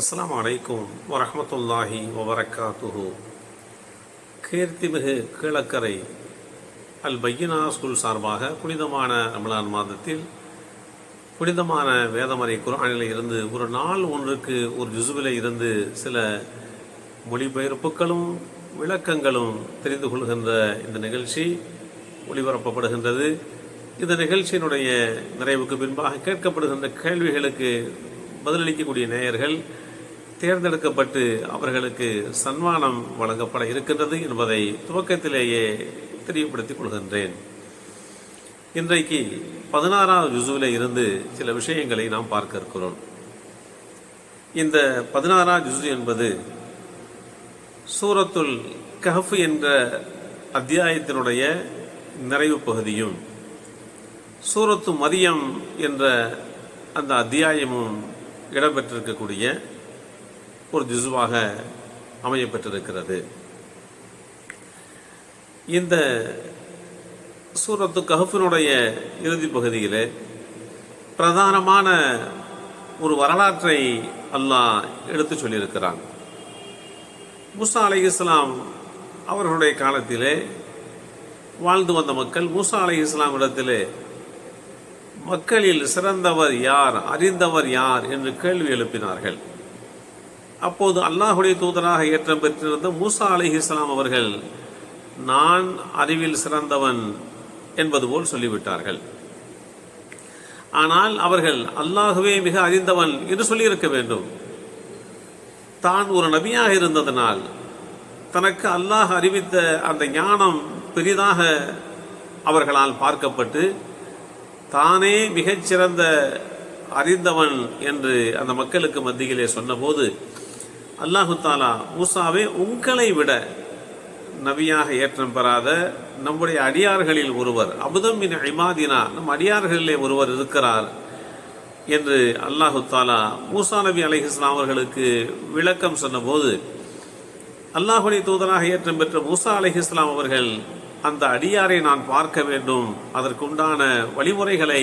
அஸ்லாம் அலைக்கும் வரமத்துல்லாஹி வபரக்காத்துஹு. கீர்த்திமிகு கீழக்கரை அல் பையனா ஸ்கூல் சார்பாக புனிதமான ரமலான் மாதத்தில் புனிதமான வேதமறை குரானில் இருந்து ஒரு நாள் ஒன்றுக்கு ஒரு ஜுசுவில இருந்து சில மொழிபெயர்ப்புகளும் விளக்கங்களும் தெரிந்து கொள்கின்ற இந்த நிகழ்ச்சி ஒளிபரப்பப்படுகின்றது. இந்த நிகழ்ச்சியினுடைய நிறைவுக்கு பின்பாக கேட்கப்படுகின்ற கேள்விகளுக்கு பதிலளிக்கக்கூடிய நேயர்கள் தேர்ந்தெடுக்கப்பட்டு அவர்களுக்கு சன்மானம் வழங்கப்பட இருக்கின்றது என்பதை துவக்கத்திலேயே தெரியப்படுத்திக் கொள்கின்றேன். இன்றைக்கு பதினாறாவது ஜுசுவில இருந்து சில விஷயங்களை நாம் பார்க்க இருக்கிறோம். இந்த பதினாறாம் ஜுசு என்பது சூரத்துல் கஹஃப் என்ற அத்தியாயத்தினுடைய நிறைவு பகுதியும் சூரத்து மதியம் என்ற அந்த அத்தியாயமும் இடம்பெற்றிருக்கக்கூடிய ஒரு ஜிசுவாக அமையப்பெற்றிருக்கிறது இந்த சூரத்து கஹஃபினுடைய இறுதி பகுதியிலே பிரதானமான ஒரு வரலாற்றை அல்லாஹ் எடுத்து சொல்லியிருக்கிறான். மூசா அலை இஸ்லாம் அவர்களுடைய காலத்திலே வாழ்ந்து வந்த மக்கள் மூசா அலை இஸ்லாம் இடத்திலே மக்களில் சிறந்தவர் யார் அறிந்தவர் யார் என்று கேள்வி எழுப்பினார்கள். அப்போது அல்லாஹுடைய தூதராக ஏற்றம் பெற்றிருந்த மூசா அலி இஸ்லாம் அவர்கள் நான் அறிவில் சிறந்தவன் என்பது போல் சொல்லிவிட்டார்கள். ஆனால் அவர்கள் அல்லாஹுவே மிக அறிந்தவன் என்று சொல்லியிருக்க வேண்டும். தான் ஒரு நபியாக இருந்ததனால் தனக்கு அல்லாஹ் அறிவித்த அந்த ஞானம் பெரிதாக அவர்களால் பார்க்கப்பட்டு தானே மிகச்சிறந்த அறிந்தவன் என்று அந்த மக்களுக்கு மத்தியிலே சொன்னபோது அல்லாஹு தாலா மூசாவே உங்களை விட நபியாக ஏற்றம் பெறாத நம்முடைய அடியார்களில் ஒருவர் அபுதம் மின் ஐமாதினா நம் அடியார்களிலே ஒருவர் இருக்கிறார் என்று அல்லாஹு தாலா மூசா நபி அலிஹிஸ்லாம் அவர்களுக்கு விளக்கம் சொன்னபோது அல்லாஹுடைய தூதராக ஏற்றம் பெற்ற மூசா அலிஹிஸ்லாம் அவர்கள் அந்த அடியாரை நான் பார்க்க வேண்டும் அதற்குண்டான வழிமுறைகளை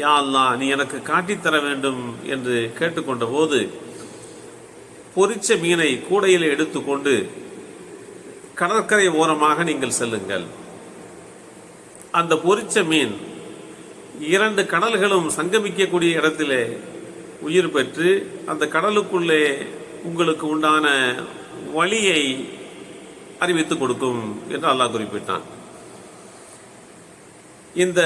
யா அல்லா நீ எனக்கு காட்டித்தர வேண்டும் என்று கேட்டுக்கொண்ட போது பொறிச்ச மீனை கூடையில் எடுத்துக்கொண்டு கடற்கரை ஓரமாக நீங்கள் செல்லுங்கள். அந்த பொரிச்ச மீன் இரண்டு கடல்களும் சங்கமிக்கக்கூடிய இடத்திலே உயிர் பெற்று அந்த கடலுக்குள்ளே உங்களுக்கு உண்டான வழியை அறிவித்துக் கொடுக்கும் என்று அல்லாஹ் குறிப்பிட்டான். இந்த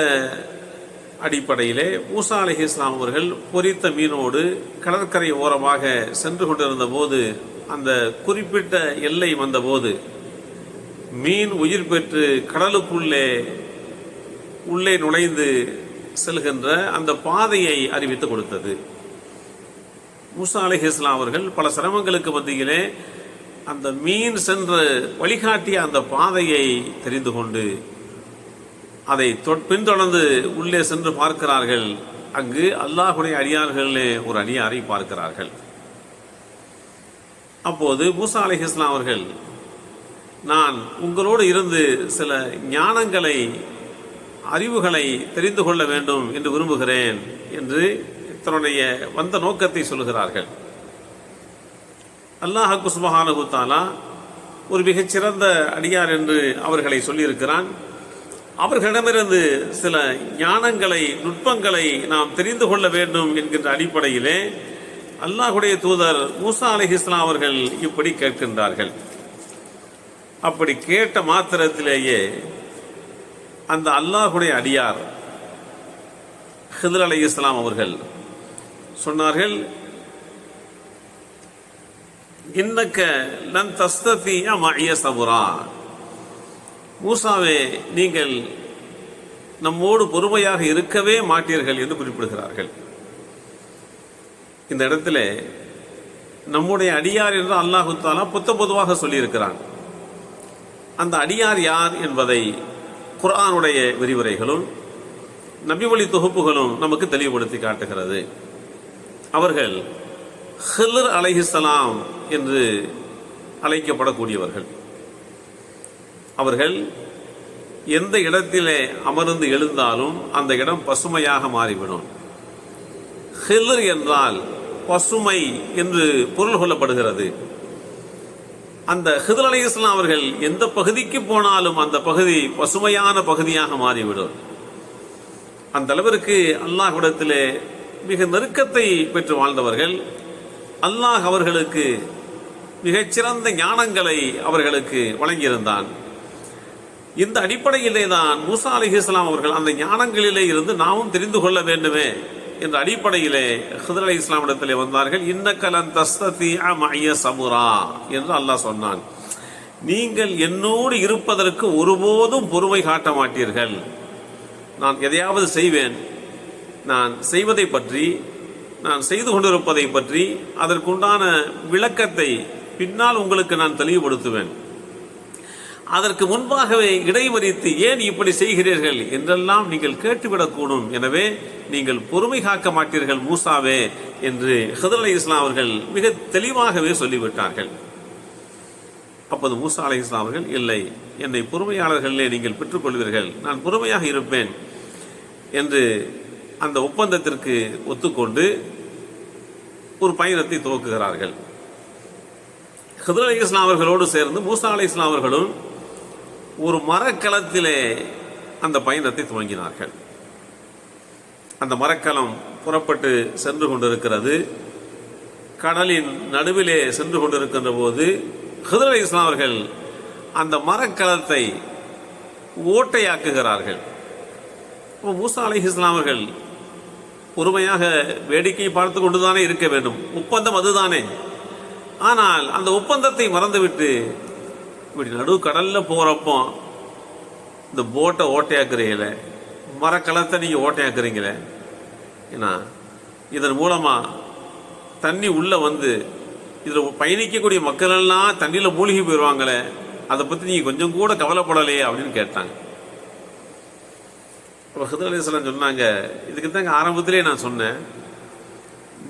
அடிப்படையிலே மூசா அலி இஸ்லாம் அவர்கள் பொறித்த மீனோடு கடற்கரை ஓரமாக சென்று கொண்டிருந்த போது அந்த குறிப்பிட்ட எல்லை வந்தபோது மீன் உயிர் பெற்று கடலுக்குள்ளே உள்ளே நுழைந்து செல்கின்ற அந்த பாதையை அறிவித்து கொடுத்தது. மூசா அலி இஸ்லாம் அவர்கள் பல சிரமங்களுக்கு மத்தியிலே அந்த மீன் சென்று வழிகாட்டிய அந்த பாதையை தெரிந்து கொண்டு அதை பின்தொடர்ந்து உள்ளே சென்று பார்க்கிறார்கள். அங்கு அல்லாஹுடைய அடியார்களே ஒரு அடியாரை பார்க்கிறார்கள். அப்போது மூசா அலி இஸ்லாம் அவர்கள் நான் உங்களோடு இருந்து சில ஞானங்களை அறிவுகளை தெரிந்து கொள்ள வேண்டும் என்று விரும்புகிறேன் என்று தன்னுடைய வந்த நோக்கத்தை சொல்கிறார்கள் அல்லாஹு சுபஹானு தாலா ஒரு மிகச்சிறந்த அடியார் என்று அவர்களை சொல்லியிருக்கிறான். அவர்களிடமிருந்து சில ஞானங்களை நுட்பங்களை நாம் தெரிந்து கொள்ள வேண்டும் என்கின்ற அடிப்படையிலே அல்லாஹுடைய தூதர் மூசா அலி இஸ்லாம் அவர்கள் இப்படி கேட்கின்றார்கள். அப்படி கேட்ட மாத்திரத்திலேயே அந்த அல்லாஹுடைய அடியார் ஹிதர் அலி இஸ்லாம் அவர்கள் சொன்னார்கள் இன்னக்க லன் தஸ்தத்திய மழிய சபுரா மூசாவே நீங்கள் நம்மோடு பொறுமையாக இருக்கவே மாட்டீர்கள் என்று குறிப்பிடுகிறார்கள். இந்த இடத்துல நம்முடைய அடியார் என்று அல்லாஹு தாலா புத்த பொதுவாக சொல்லியிருக்கிறான். அந்த அடியார் யார் என்பதை குரானுடைய விரிவுரைகளும் நபிமொழி தொகுப்புகளும் நமக்கு தெளிவுபடுத்தி காட்டுகிறது. அவர்கள் ஹில்லர் அலைஹிஸ்லாம் என்று அழைக்கப்படக்கூடியவர்கள். அவர்கள் எந்த இடத்திலே அமர்ந்து எழுந்தாலும் அந்த இடம் பசுமையாக மாறிவிடும். ஹில்லர் என்றால் பசுமை என்று பொருள் கொள்ளப்படுகிறது. அந்த ஹிதர் அலி இஸ்லாம் அவர்கள் எந்த பகுதிக்கு போனாலும் அந்த பகுதி பசுமையான பகுதியாக மாறிவிடும். அந்த அளவிற்கு அல்லாஹ்விடத்திலே மிக நெருக்கத்தை பெற்று வாழ்ந்தவர்கள் அல்லாஹ் அவர்களுக்கு மிகச்சிறந்த ஞானங்களை அவர்களுக்கு வழங்கியிருந்தான். இந்த அடிப்படையிலே தான் மூசா அலி இஸ்லாம் அவர்கள் அந்த ஞானங்களிலே இருந்து நாமும் தெரிந்து கொள்ள வேண்டுமே என்ற அடிப்படையிலே ஹிதர் அலி இஸ்லாமிடத்திலே வந்தார்கள். இன்னக்கலன் தஸ்ததி அமய சமுரா என்று அல்லாஹ் சொன்னான். நீங்கள் என்னோடு இருப்பதற்கு ஒருபோதும் பொறுமை காட்ட மாட்டீர்கள். நான் எதையாவது செய்வேன். நான் செய்வதை பற்றி நான் செய்து கொண்டிருப்பதை பற்றி அதற்குண்டான விளக்கத்தை பின்னால் உங்களுக்கு நான் தெளிவுபடுத்துவேன். அதற்கு முன்பாகவே இடைமறித்து ஏன் இப்படி செய்கிறீர்கள்? என்றெல்லாம் நீங்கள் கேட்டுவிடக்கூடும். எனவே நீங்கள் பொறுமை காக்க மாட்டீர்கள் மூசாவே என்று ஹதர் அலி இஸ்லாம் அவர்கள் மிக தெளிவாகவே சொல்லிவிட்டார்கள். அப்போது மூசா அலி இஸ்லாம் அவர்கள் இல்லை என்னை பொறுமையாளர்களே நீங்கள் பெற்றுக்கொள்வீர்கள் நான் பொறுமையாக இருப்பேன் என்று அந்த ஒப்பந்தத்திற்கு ஒத்துக்கொண்டு ஒரு பயணத்தை துவக்குகிறார்கள். ஹதர் அலி இஸ்லாம் அவர்களோடு சேர்ந்து மூசா அலி இஸ்லாம் அவர்களும் ஒரு மரக்கலத்திலே அந்த பயணத்தை துவங்கினார்கள். அந்த மரக்கலம் புறப்பட்டு சென்று கொண்டிருக்கிறது. கடலின் நடுவிலே சென்று கொண்டிருக்கின்ற போது ஹிதர் அலி இஸ்லாம் அவர்கள் அந்த மரக்கலத்தை ஓட்டையாக்குகிறார்கள். இப்போ மூசா அலி இஸ்லாம் அவர்கள் பொறுமையாக வேடிக்கை பார்த்து கொண்டுதானே இருக்க வேண்டும். ஒப்பந்தம் அதுதானே. ஆனால் அந்த ஒப்பந்தத்தை மறந்துவிட்டு இப்படி நடு கடலில் போகிறப்போ இந்த போட்டை ஓட்டையாக்குறீங்களே? மரக்கலத்தை நீங்கள் ஓட்டையாக்குறீங்களே? ஏன்னா இதன் மூலமாக தண்ணி உள்ளே வந்து இதில் பயணிக்கக்கூடிய மக்கள் எல்லாம் தண்ணியில் மூழ்கி போயிடுவாங்களே அதை பற்றி நீங்கள் கொஞ்சம் கூட கவலைப்படலையே அப்படின்னு கேட்டாங்க. இப்போ ஹிதர் அலிஸ்லாம் சொன்னாங்க இதுக்கு தாங்க ஆரம்பத்திலே நான் சொன்னேன்.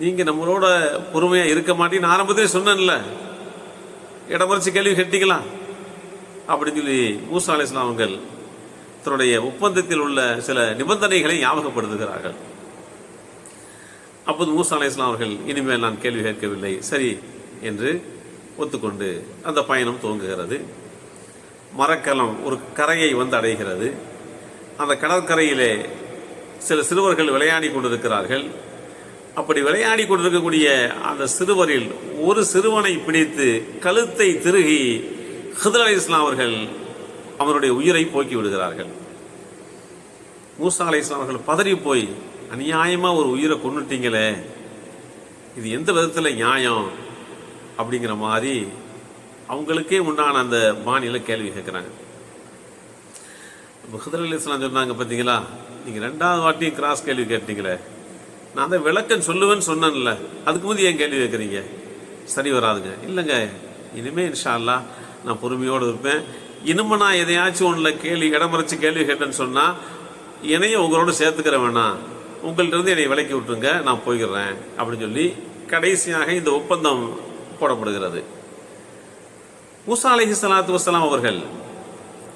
நீங்கள் நம்மளோட பொறுமையாக இருக்க மாட்டேன்னு ஆரம்பத்திலே சொன்னேன்ல. இடமறிச்சு கேள்வி கேட்டிக்கலாம் அப்படின்னு சொல்லி மூசா அலிஸ்லாம் அவர்கள் தன்னுடைய ஒப்பந்தத்தில் உள்ள சில நிபந்தனைகளை ஞாபகப்படுத்துகிறார்கள். அப்போது மூசா அலிஸ்லாம் அவர்கள் இனிமேல் நான் கேள்வி கேட்கவில்லை. சரி என்று ஒத்துக்கொண்டு அந்த பயணம் துவங்குகிறது. மரக்கலம் ஒரு கரையை வந்து அடைகிறது. அந்த கடற்கரையிலே சில சிறுவர்கள் விளையாடி கொண்டிருக்கிறார்கள். அப்படி விளையாடி கொண்டிருக்கக்கூடிய அந்த சிறுவரில் ஒரு சிறுவனை பிடித்து கழுத்தை திருகி ஹிதர் அலி இஸ்லாம் அவர்கள் அவருடைய உயிரை போக்கி விடுகிறார்கள். மூசா அலி இஸ்லாம் அவர்கள் பதறி போய் அநியாயமா ஒரு உயிரை கொண்டுட்டீங்களே இது எந்த விதத்துல நியாயம்? அப்படிங்கிற மாதிரி அவங்களுக்கே உண்டான அந்த பாணியில் கேள்வி கேட்குறாங்க. ஹிதர் அலி இஸ்லாம் சொன்னாங்க பார்த்தீங்களா நீங்க ரெண்டாவது வாட்டியும் கிராஸ் கேள்வி கேட்டீங்களே நான் தான் விளக்கம் சொல்லுவேன்னு சொன்னேன்ல அதுக்கு முந்தைய ஏன் கேள்வி கேட்குறீங்க? சரி வராதுங்க. இல்லைங்க இனிமேல் இன்ஷா அல்லா நான் பொறுமையோடு இருப்பேன். இனிமே நான் எதையாச்சும் ஒன்றில் கேள்வி இடமறைச்சு கேள்வி கேட்டேன்னு சொன்னால் என்னையும் உங்களோட சேர்த்துக்கிற வேணாம். உங்கள்கிட்ட இருந்து என்னை விலக்கி விட்டுருங்க நான் போய்கிறேன் அப்படின்னு சொல்லி கடைசியாக இந்த ஒப்பந்தம் போடப்படுகிறது. மூசா அலஹி சலாத்து வசலாம் அவர்கள்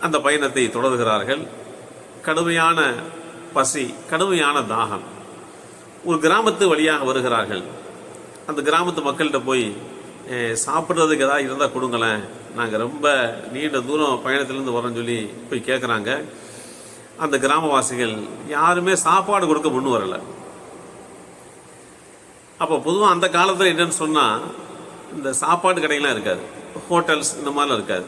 அந்த பயணத்தை தொடர்கிறார்கள். கடுமையான பசி கடுமையான தாகம். ஒரு கிராமத்து வழியாக வருகிறார்கள். அந்த கிராமத்து மக்கள்கிட்ட போய் சாப்பிட்றதுக்கு ஏதாவது இருந்தால் கொடுங்களேன். நாங்கள் ரொம்ப நீண்ட தூரம் பயணத்துலேருந்து வரோன்னு சொல்லி போய் கேட்குறாங்க அந்த கிராமவாசிகள் யாருமே சாப்பாடு கொடுக்க முன் வரலை. அப்போ பொதுவாக அந்த காலத்தில் என்னன்னு சொன்னால் இந்த சாப்பாடு கடைகள்லாம் இருக்காது. ஹோட்டல்ஸ் இந்த மாதிரிலாம் இருக்காது.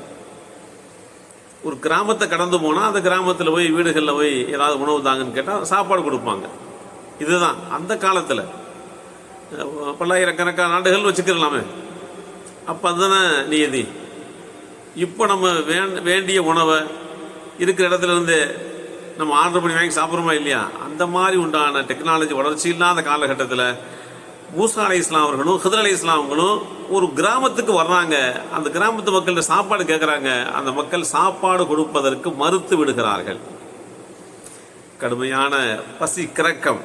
ஒரு கிராமத்தை கடந்து போனால் அந்த கிராமத்தில் போய் வீடுகளில் போய் ஏதாவது உணவு தாங்கன்னு கேட்டால் சாப்பாடு கொடுப்பாங்க. இதுதான் அந்த காலத்தில். பல்லாயிரக்கணக்கான ஆண்டுகள் வச்சுக்கிறலாமே. அப்போ அதுதானே நியதி? இப்போ நம்ம வேண் வேண்டிய உணவை இருக்கிற இடத்துல இருந்து நம்ம ஆர்டர் பண்ணி வாங்கி சாப்பிட்றோமா இல்லையா? அந்த மாதிரி உண்டான டெக்னாலஜி வளர்ச்சி இல்லாத காலகட்டத்தில் மூசா அலி இஸ்லாம் அவர்களும் ஹிதர் அலை இஸ்லாம்களும் ஒரு கிராமத்துக்கு வர்றாங்க. அந்த கிராமத்து மக்கள்கிட்ட சாப்பாடு கேட்குறாங்க அந்த மக்கள் சாப்பாடு கொடுப்பதற்கு மறுத்து விடுகிறார்கள். கடுமையான பசி கிறக்கம்.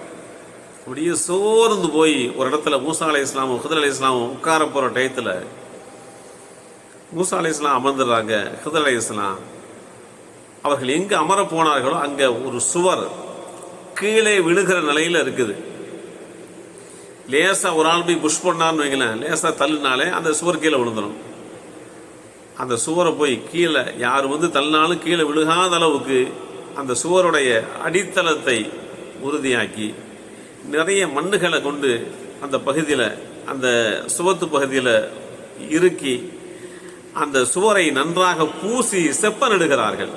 அப்படியே சோர்ந்து போய் ஒரு இடத்துல மூசா அலி இஸ்லாமும் ஹிதர் அலை இஸ்லாமும் உட்கார போகிற டயத்தில் மூசா அலை இஸ்லாம் அமர்ந்துடுறாங்க ஹிதர் அலை இஸ்லாம் அவர்கள் எங்கே அமர போனார்களோ அங்கே ஒரு சுவர் கீழே விழுகிற நிலையில் இருக்குது. லேசா ஒரு ஆள் போய் புஷ் பண்ணார்னு வைங்களேன் லேசா தள்ளுனாலே அந்த சுவர் கீழே விழுந்துடும் அந்த சுவரை போய் கீழே யார் வந்து தள்ளினாலும் கீழே விழுகாத அளவுக்கு அந்த சுவருடைய அடித்தளத்தை உறுதியாக்கி நிறைய மண்ணுகளை கொண்டு அந்த பகுதியில் அந்த சுவத்து பகுதியில் இறுக்கி அந்த சுவரை நன்றாக பூசி செப்பனிடுகிறார்கள்.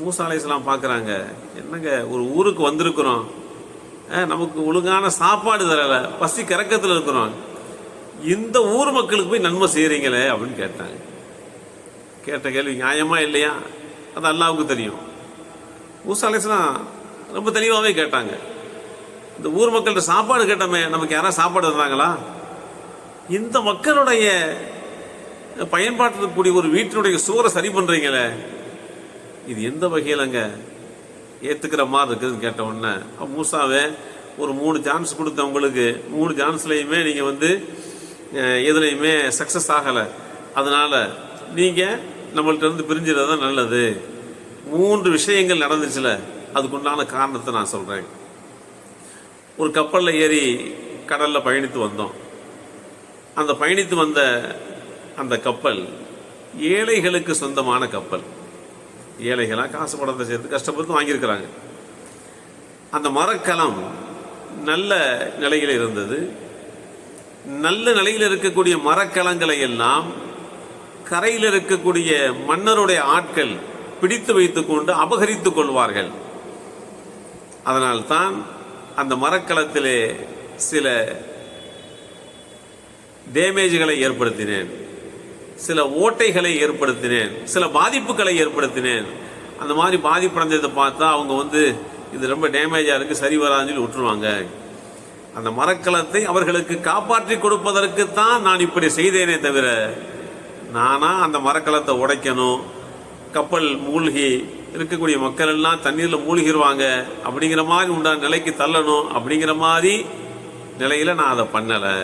மூசா அலைஹிஸ்ஸலாம் பார்க்குறாங்க என்னங்க ஒரு ஊருக்கு வந்திருக்கிறோம். நமக்கு ஒழுங்கான சாப்பாடு தரலை பசி கறக்கத்தில் இருக்கிறோம். இந்த ஊர் மக்களுக்கு போய் நன்மை செய்கிறீங்களே அப்படின்னு கேட்டாங்க. கேட்ட கேள்வி நியாயமா இல்லையா? அது அல்லாவுக்கு தெரியும். மூசா ரொம்ப தெளிவாகவே கேட்டாங்க. இந்த ஊர் மக்கள்கிட்ட சாப்பாடு கேட்டோமே நமக்கு யாராவது சாப்பாடு தந்தாங்களா? இந்த மக்களுடைய பயன்பாட்டில் கூடிய ஒரு வீட்டினுடைய சுவரை சரி பண்றீங்களே? இது எந்த வகையிலங்க? ஏத்துக்கிற மாதிரி இருக்குதுன்னு கேட்ட உடனே அப்போ மூசாவே ஒரு மூணு சான்ஸ் கொடுத்த உங்களுக்கு. மூணு சான்ஸ்லையுமே நீங்க வந்து எதுலையுமே சக்சஸ் ஆகலை. அதனால நீங்க நம்மள்ட்ட இருந்து பிரிஞ்சுறது தான் நல்லது. மூன்று விஷயங்கள் நடந்துச்சுல அதுக்குண்டான காரணத்தை நான் சொல்றேன். ஒரு கப்பலில் ஏறி கடலில் பயணித்து வந்தோம். அந்த பயணித்து வந்த அந்த கப்பல் ஏழைகளுக்கு சொந்தமான கப்பல். ஏழைகளாக காசு பணத்தை சேர்த்து கஷ்டப்பட்டு வாங்கியிருக்கிறாங்க. அந்த மரக்கலம் நல்ல நிலையில் இருந்தது. நல்ல நிலையில் இருக்கக்கூடிய மரக்கலங்களை எல்லாம் கரையில் இருக்கக்கூடிய மன்னருடைய ஆட்கள் பிடித்து வைத்துக்கொண்டு கொண்டு அபகரித்துக் கொள்வார்கள். அதனால்தான் அந்த மரக்கலத்திலே சில டேமேஜ்களை ஏற்படுத்தினேன். சில ஓட்டைகளை ஏற்படுத்தினேன் சில பாதிப்புகளை ஏற்படுத்தினேன். அந்த மாதிரி பாதிப்படைஞ்சதை பார்த்தா அவங்க வந்து இது ரொம்ப டேமேஜாக இருக்குது சரி வராதுன்னு சொல்லி விட்டுருவாங்க. அந்த மரக்கலத்தை அவர்களுக்கு காப்பாற்றி கொடுப்பதற்கு தான் நான் இப்படி செய்தேனே தவிர நானாக அந்த மரக்கலத்தை உடைக்கணும் கப்பல் மூழ்கி இருக்கக்கூடிய மக்கள் எல்லாம் தண்ணீரில் மூழ்கிடுவாங்க அப்படிங்கிற மாதிரி உண்டான நிலைக்கு தள்ளணும் அப்படிங்கிற மாதிரி நிலையில் நான் அதை பண்ணலை.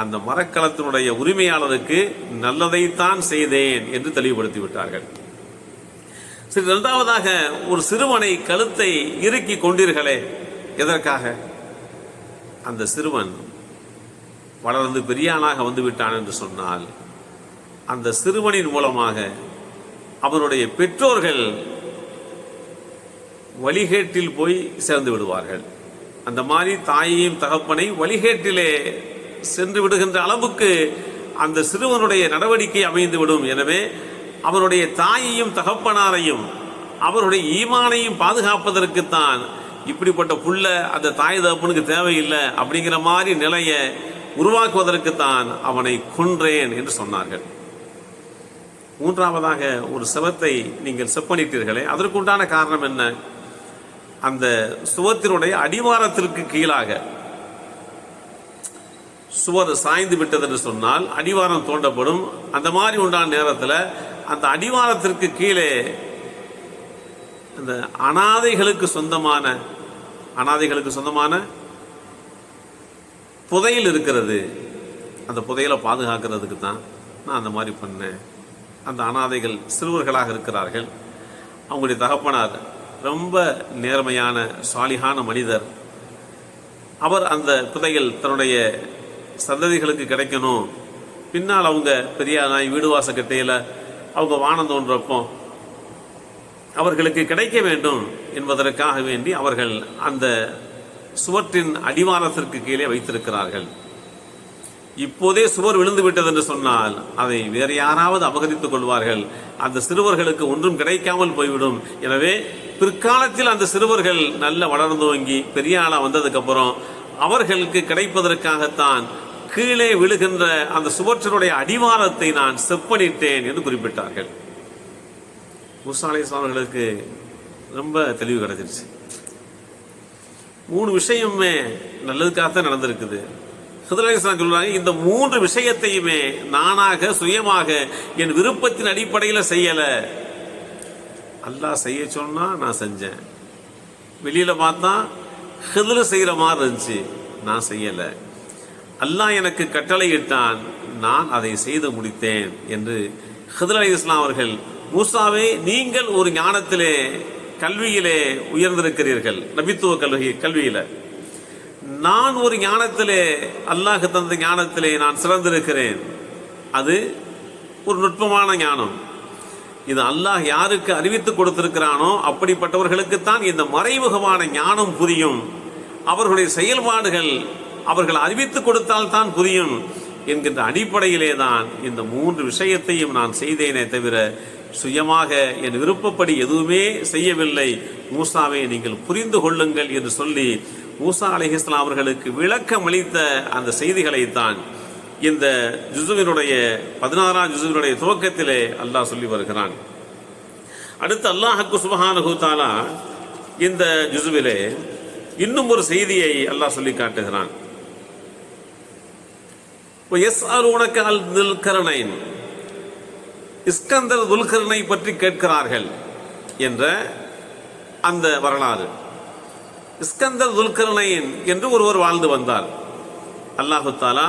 அந்த மரக்கலத்தினுடைய உரிமையாளருக்கு நல்லதைத்தான் செய்தேன் என்று தெளிவுபடுத்தி விட்டார்கள் சரி இரண்டாவதாக ஒரு சிறுவனை கழுத்தை இறுக்கி கொண்டீர்களே எதற்காக? அந்த சிறுவன் வளர்ந்து பெரியானாக வந்து விட்டான் என்று சொன்னால் அந்த சிறுவனின் மூலமாக அவனுடைய பெற்றோர்கள் வழிகேட்டில் போய் சேர்ந்து விடுவார்கள். அந்த மாதிரி தாயையும் தகப்பனை வழிகேட்டிலே சென்று விடுகின்ற அளவுக்கு அந்த சிறுவனுடைய நடவடிக்கை அமைந்து விடும். எனவே அவனுடைய தாயையும் தகப்பனாரையும் அவருடைய ஈமானையும் பாதுகாப்பதற்குத்தான் இப்படிப்பட்ட புள்ள அந்த தாய் தகப்பனுக்கு தேவையில்லை அப்படிங்கிற மாதிரி நிலையை உருவாக்குவதற்குத்தான் அவனை கொன்றேன் என்று சொன்னார்கள். மூன்றாவதாக ஒரு சிவத்தை நீங்கள் செப்பனிட்டீர்களே அதற்குண்டான காரணம் என்ன? அந்த சுவத்தினுடைய அடிவாரத்திற்கு கீழாக சுவர் சாய்ந்து விட்டது என்று சொன்னால் அடிவாரம் தோண்டப்படும். அந்த மாதிரி உண்டான நேரத்தில் அந்த அடிவாரத்திற்கு கீழே அந்த அனாதைகளுக்கு சொந்தமான அனாதைகளுக்கு சொந்தமான புதையில் இருக்கிறது. அந்த புதையலை பாதுகாக்கிறதுக்கு தான் நான் அந்த மாதிரி பண்ணேன். அந்த அனாதைகள் சிறுவர்களாக இருக்கிறார்கள். அவங்களுடைய தகப்பனார் ரொம்ப நேர்மையான சாலிகான மனிதர். அவர் அந்த புதையல் தன்னுடைய சந்ததிகளுக்கு கிடைக்கணும். பின்னால் அவங்க பெரிய நாய் வீடு வாசக்கட்டையில் அவங்க வானம் தோன்றப்போ அவர்களுக்கு கிடைக்க வேண்டும் என்பதற்காக வேண்டி அவர்கள் அந்த சுவற்றின் அடிவாரத்திற்கு கீழே வைத்திருக்கிறார்கள். இப்போதே சுவர் விழுந்து விட்டது என்று சொன்னால் அதை வேறு யாராவது அபகரித்துக் கொள்வார்கள். அந்த சிறுவர்களுக்கு ஒன்றும் கிடைக்காமல் போய்விடும். எனவே பிற்காலத்தில் அந்த சிறுவர்கள் நல்ல வளர்ந்தோங்கி பெரிய பெரியாளா வந்ததுக்கப்புறம் அவர்களுக்கு கிடைப்பதற்காகத்தான் கீழே விழுகின்ற அந்த சுவற்றினுடைய அடிவாரத்தை நான் செப்பனிட்டேன் என்று குறிப்பிட்டார்கள். முசாலை அவர்களுக்கு ரொம்ப தெளிவு கிடைச்சிருச்சு. மூணு விஷயமுமே நல்லதுக்காகத்தான் நடந்திருக்குது. ஹிதரேஸ்வரன் சொல்றாங்க இந்த மூன்று விஷயத்தையுமே நானாக சுயமாக என் விருப்பத்தின் அடிப்படையில் செய்யல. அல்லாஹ் செய்ய சொன்னா நான் செஞ்சேன். வெளியில பார்த்தா ஹிதரு செய்யற மாதிரி இருந்துச்சு. நான் செய்யலை. அல்லாஹ் எனக்கு கட்டளையிட்டான் நான் அதை செய்து முடித்தேன் என்று ஹிதர் அலி இஸ்லாம் அவர்கள் மூசாவே நீங்கள் ஒரு ஞானத்திலே கல்வியிலே உயர்ந்திருக்கிறீர்கள் நபித்துவ கல்வி கல்வியில். நான் ஒரு ஞானத்திலே அல்லாஹ் தந்த ஞானத்திலே நான் சிறந்திருக்கிறேன். அது ஒரு நுட்பமான ஞானம். இது அல்லாஹ் யாருக்கு அறிவித்து கொடுத்திருக்கிறானோ அப்படிப்பட்டவர்களுக்குத்தான் இந்த மறைமுகமான ஞானம் புரியும். அவர்களுடைய செயல்பாடுகள் அவர்கள் அறிவித்து கொடுத்தால் தான் புரியும் என்கின்ற அடிப்படையிலே தான் இந்த மூன்று விஷயத்தையும் நான் செய்தேனே தவிர சுயமாக என் விருப்பப்படி எதுவுமே செய்யவில்லை. மூசாவை நீங்கள் புரிந்து கொள்ளுங்கள் என்று சொல்லி மூசா அலிஹஸ்லாம் அவர்களுக்கு விளக்கம் அளித்த அந்த செய்திகளைத்தான் இந்த ஜுசுவினுடைய பதினாறாம் ஜுசுவினுடைய துவக்கத்திலே அல்லாஹ் சொல்லி வருகிறான். அடுத்து அல்லாஹக்கு சுபஹானுகுத்தாலா இந்த ஜுசுவிலே இன்னும் ஒரு செய்தியை அல்லாஹ் சொல்லி காட்டுகிறான். எஸ் அருணக்க அல் துல்கரணைன் இஸ்கந்தர் துல்கரனை பற்றி கேட்கிறார்கள் என்ற அந்த வரலாறு. இஸ்கந்தர் துல்கரணைன் என்று ஒருவர் வாழ்ந்து வந்தார். அல்லாஹு தாலா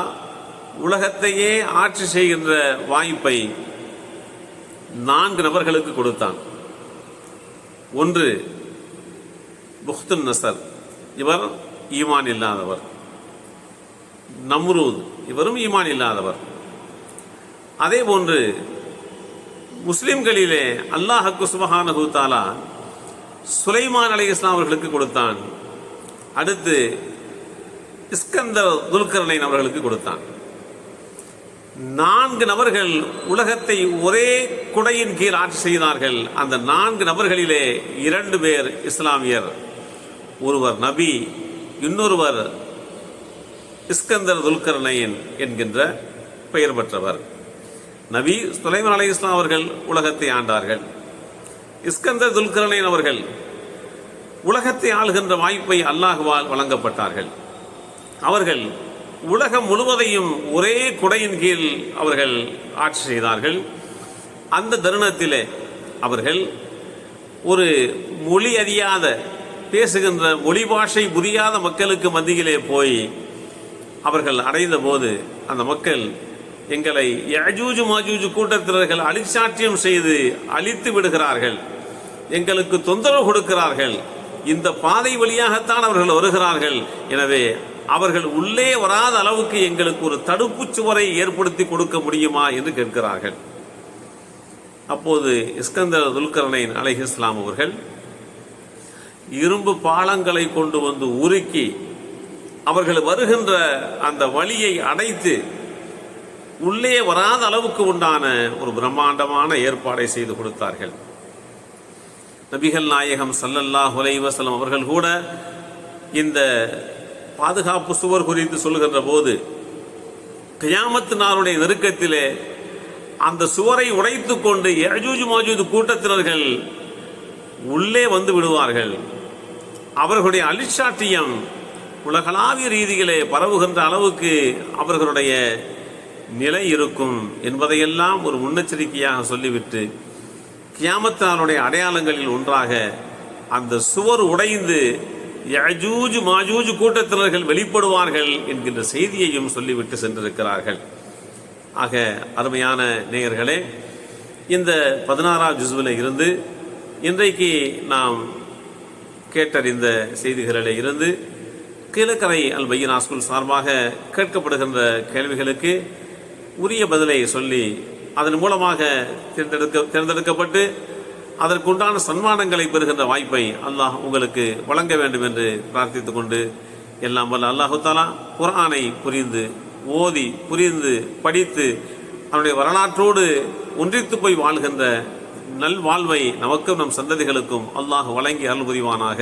உலகத்தையே ஆட்சி செய்கின்ற வாய்ப்பை நான்கு நபர்களுக்கு கொடுத்தான். ஒன்று புக்துன் நசர். இவர் ஈமான் இல்லாதவர். நம்ரூத். இவரும் ஈமான் இல்லாதவர். அதே போன்று முஸ்லிம்களிலே அல்லாஹக்கு சுபஹானஹு ஹூத்தாலா சுலைமான் அலை இஸ்லாம் அவர்களுக்கு கொடுத்தான். அடுத்து இஸ்கந்தர் துல்கர்னைன் அவர்களுக்கு கொடுத்தான். நான்கு நபர்கள் உலகத்தை ஒரே குடையின் கீழ் ஆட்சி செய்தார்கள். அந்த நான்கு நபர்களிலே இரண்டு பேர் இஸ்லாமியர். ஒருவர் நபி இன்னொருவர் இஸ்கந்தர் துல்கர்னையன் என்கின்ற பெயர் பெற்றவர். நபி சுலைமன் அலி இஸ்லாம் அவர்கள் உலகத்தை ஆண்டார்கள். இஸ்கந்தர் துல்கர்னையன் அவர்கள் உலகத்தை ஆளுகின்ற வாய்ப்பை அல்லாஹுவால் வழங்கப்பட்டார்கள். அவர்கள் உலகம் முழுவதையும் ஒரே குடையின் கீழ் அவர்கள் ஆட்சி செய்தார்கள். அந்த தருணத்திலே அவர்கள் ஒரு மொழி அறியாத பேசுகின்ற மொழி பாஷை புரியாத மக்களுக்கு மத்தியிலே போய் அவர்கள் அடைந்த போது அந்த மக்கள் எங்களை யஜூஜு மாஜூஜு கூட்டத்தினர்கள் அழிச்சாட்டியம் செய்து அழித்து விடுகிறார்கள். எங்களுக்கு தொந்தரவு கொடுக்கிறார்கள். இந்த பாதை வழியாகத்தான் அவர்கள் வருகிறார்கள். எனவே அவர்கள் உள்ளே வராத அளவுக்கு எங்களுக்கு ஒரு தடுப்பு சுவரை ஏற்படுத்தி கொடுக்க முடியுமா என்று கேட்கிறார்கள். அப்போது இஸ்கந்தர் துல்கரனைன் அலைஹி இஸ்லாம் அவர்கள் இரும்பு பாலங்களை கொண்டு வந்து உருக்கி அவர்கள் வருகின்ற அந்த வழியை அடைத்து உள்ளே வராத அளவுக்கு உண்டான ஒரு பிரம்மாண்டமான ஏற்பாடை செய்து கொடுத்தார்கள். நபிகள் நாயகம் சல்லல்லா ஹுலைவசலம் அவர்கள் கூட இந்த பாதுகாப்பு சுவர் குறித்து சொல்லுகின்ற போது கியாமத்து நாளுடைய நெருக்கத்திலே அந்த சுவரை உடைத்து கொண்டு எஜூஜ் மாஜூஜ் கூட்டத்தினர்கள் உள்ளே வந்து விடுவார்கள். அவர்களுடைய அலிச்சாட்டியம் உலகளாவிய ரீதியிலே பரவுகின்ற அளவுக்கு அவர்களுடைய நிலை இருக்கும் என்பதையெல்லாம் ஒரு முன்னெச்சரிக்கையாக சொல்லிவிட்டு கியாமத்தினாருடைய அடையாளங்களில் ஒன்றாக அந்த சுவர் உடைந்து யஜூஜ் மாஜூஜ் கூட்டத்தினர்கள் வெளிப்படுவார்கள் என்கின்ற செய்தியையும் சொல்லிவிட்டு சென்றிருக்கிறார்கள். ஆக அருமையான நேயர்களே இந்த பதினாறாம் ஜுசுவில் இருந்து இன்றைக்கு நாம் கேட்டறிந்த செய்திகளில் இருந்து கீழக்கரை அல் பையனா ஸ்கூல் சார்பாக கேட்கப்படுகின்ற கேள்விகளுக்கு உரிய பதிலை சொல்லி அதன் மூலமாக தேர்ந்தெடுக்க தேர்ந்தெடுக்கப்பட்டு அதற்குண்டான சன்மானங்களை பெறுகின்ற வாய்ப்பை அல்லாஹ் உங்களுக்கு வழங்க வேண்டும் என்று பிரார்த்தித்து கொண்டு எல்லாம் வல்ல அல்லாஹு தாலா குரானை புரிந்து ஓதி புரிந்து படித்து அவனுடைய வரலாற்றோடு ஒன்றித்து போய் வாழ்கின்ற நல்வாழ்வை நமக்கும் நம் சந்ததிகளுக்கும் அல்லாஹ் வழங்கி அருள் புரிவானாக.